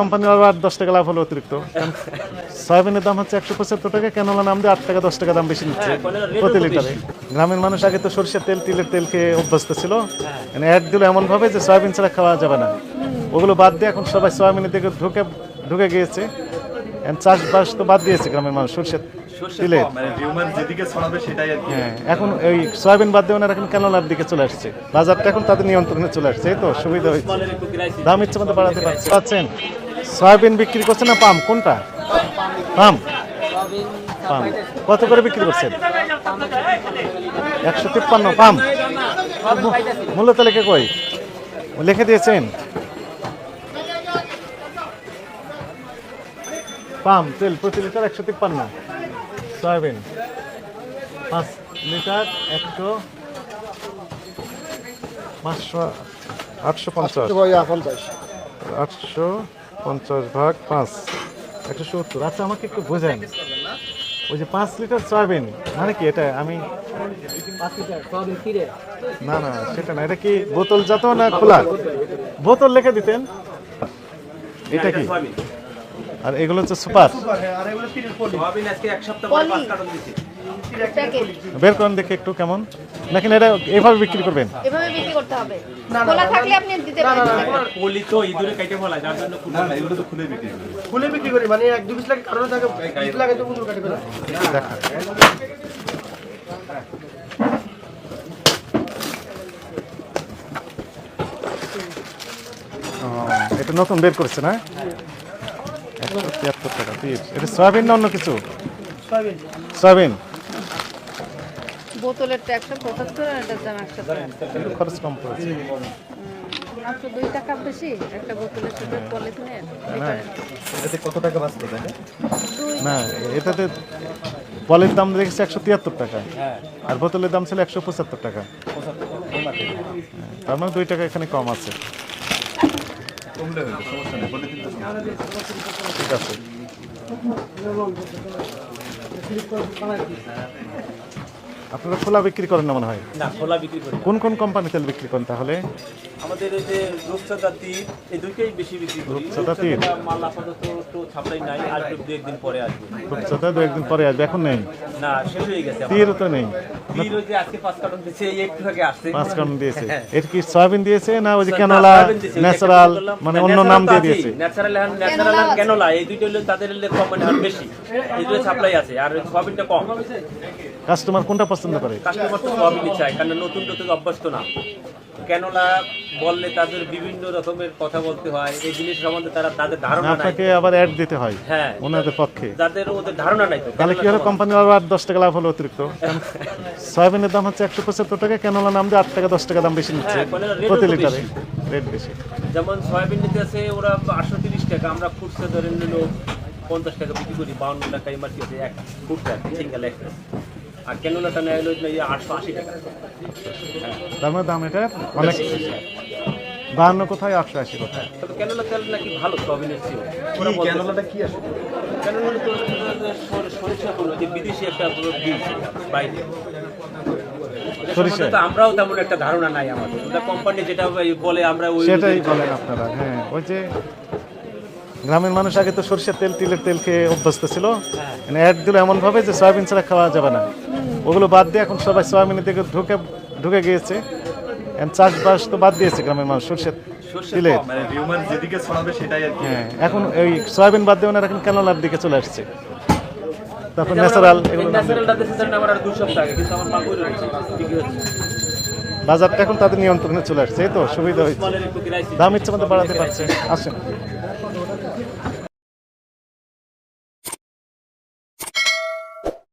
কোম্পানির আবার দশ টাকা লাভ হলো অতিরিক্ত। সয়াবিনের দাম হচ্ছে একশো পঁচাত্তর টাকা কেনলা নাম দিয়ে আট টাকা দশ টাকা দাম বেশি নিচ্ছে প্রতি লিটারে। গ্রামের মানুষ আগে তো সরষের তেল তিলের তেল খেয়ে অভ্যস্ত ছিল। মানে অ্যাড দিল এমন ভাবে যে সয়াবিন ছাড়া খাওয়া যাবে না। ওগুলো বাদ দিয়ে এখন সবাই সয়াবিনের দিকে ঢুকে ঢুকে গিয়েছে। চাষবাস তো বাদ দিয়েছে গ্রামের মানুষ সরষের তিলের মানে হ্যাঁ এখন ওই সয়াবিন বাদ দিয়ে ওনারা এখন কেনলার দিকে চলে আসছে। বাজারটা এখন তাদের নিয়ন্ত্রণে চলে আসছে এই তো সুবিধা হয়েছে। দাম ইচ্ছে মতো বাড়াতে পারছে। পাচ্ছেন? সয়াবিন বিক্রি করছেন না পাম? কোনটা? পাম। পাম। কত করে বিক্রি করছেন? একশো তিপ্পান্ন পাম। মূল্য তালিকা কই? লিখে দিয়েছেন। পাম তেল প্রতি লিটার একশো তিপ্পান্ন। সয়াবিন পাঁচ লিটার একশো পাঁচশো আটশো পঞ্চাশ। আটশো পঞ্চাশ ভাগ পাঁচ। একশো সত্তর। আচ্ছা আমাকে একটু বোঝান। ওই যে পাঁচ লিটার সয়াবিন মানে কি এটা? আমি না না সেটা না। এটা কি বোতল জাত না খোলা? বোতল লিখে দিতেন। এটা কি? আর এগুলো হচ্ছে সুপার। প্যাকেট বের করেন দেখে একটু কেমন? নাকি এটা এভাবে বিক্রি করবেন? এভাবে বিক্রি করতে হবে। খোলা থাকলে আপনি দিতে পারেন। পলি তো ইঁদুরে ফেলা যার জন্য খুলে না এগুলো তো খুলে বিক্রি করবে খুলে বিক্রি করি মানে এক দু পিস লাগে কারণে থাকে পিস লাগে তো দেখা ও, এটা নতুন বের করছে না? একশো তিয়াত্তর টাকা পিস। এটা সয়াবিন না অন্য কিছু? সয়াবিন। বোতলের তো একশো পঁচাত্তর আর এটার দাম একশো খরচ কম পড়েছে। মাত্র দুই টাকা বেশি একটা বোতলের সাথে পলিথিনের। এটাতে কত টাকা বাঁচতে তাই না? এটাতে বলের দাম দেখেছি একশো তিয়াত্তর টাকা আর বোতলের দাম ছিল একশো পঁচাত্তর টাকা। তার মানে দুই টাকা এখানে কম আছে। ঠিক আছে। আপনারা খোলা বিক্রি করেন না মনে হয়? না খোলা বিক্রি করি না। কোন কোন কোম্পানি তেল বিক্রি করেন তাহলে? আমাদের এই যে রূপচাঁদা তীর এই দুইটাই বেশি বিক্রি করি। রূপচাঁদা তীর? রূপচাঁদা মাল আপাতত তো ছাপড়াই নাই আর দু একদিন পরে আসবে। রূপচাঁদা দু একদিন পরে আসবে এখন নেই? না শেষ হয়ে গেছে আমার। তীরও তো নেই। তীর ওই যে আজকে পাঁচ কার্টন দিচ্ছে এই একটু আগে আসছে। পাঁচ কারণ দিয়েছে। এটা কি সয়াবিন দিয়েছে না ওই যে ক্যানোলা ন্যাচারাল মানে অন্য নাম দিয়ে দিয়েছে? ন্যাচারাল এখন ন্যাচারাল আর ক্যানোলা এই দুইটা হলো তাদের হলে কোম্পানি আর বেশি। এই দুটো সাপ্লাই আছে আর সয়াবিনটা কম। কাস্টমার কোনটা পছন্দ করে। কাস্টমার তো সয়াবিনই চায় কারণ নতুন নতুন অভ্যস্ত না। কেননা বললে তাদের বিভিন্ন রকমের কথা বলতে হয় এই জিনিস সম্বন্ধে তারা তাদের ধারণা আপনাকে আবার অ্যাড দিতে হয় হ্যাঁ ওনাদের পক্ষে। যাদের ওদের ধারণা নাই তাহলে কি হলো কোম্পানির আবার দশ টাকা লাভ হলো অতিরিক্ত? সয়াবিনের দাম হচ্ছে একশো পঁচাত্তর টাকা কেনলা নাম দিয়ে আট টাকা দশ টাকা দাম বেশি নিচ্ছে হ্যাঁ, কেনলা rate ও প্রতি লিটারে। রেট বেশি। যেমন সয়াবিন নিতে আছে ওরা আটশো তিরিশ টাকা আমরা খুচরা ধরে নিল পঞ্চাশ টাকা বিক্রি করি বাউন্ন টাকা এমআরপি আছে এক খুচরা সিঙ্গেল একটা আর কেননাটা নেয় হলো এই আটশো আশি টাকা। তার মানে দাম এটা অনেক বাহান্ন কোথায় আটশো আশি কোথায়? তবে তেল নাকি ভালো ক্যানোলাটা কি আসে তো সরিষা কোনো যে বিদেশি একটা বীজ বাইরে। সরিষা? তো আমরাও তেমন একটা ধারণা নাই আমাদের। ওটা কোম্পানি যেটা বলে আমরা ওই সেটাই বলেন আপনারা হ্যাঁ। ওই যে গ্রামের মানুষ আগে তো সরষের তেল তিলের তেল খেয়ে অভ্যস্ত ছিল। মানে অ্যাড দিল এমন ভাবে যে সয়াবিন ছাড়া খাওয়া যাবে না। ওগুলো বাদ দিয়ে এখন সবাই সয়াবিনের দিকে ঢুকে ঢুকে গিয়েছে চাষবাস তো বাদ দিয়েছে গ্রামের মানুষ তিলের কম। মানে রিউমার যেদিকে ছড়াবে সেটাই আর কি হ্যাঁ এখন ওই সয়াবিন বাদ দিয়ে ওনারা এখন কেনলার দিকে চলে আসছে তারপর ন্যাচারাল এগুলো। বাজারটা এখন তাদের নিয়ন্ত্রণে চলে আসছে এই তো সুবিধা হয়েছে। দাম ইচ্ছে মতো বাড়াতে পারছে আসেন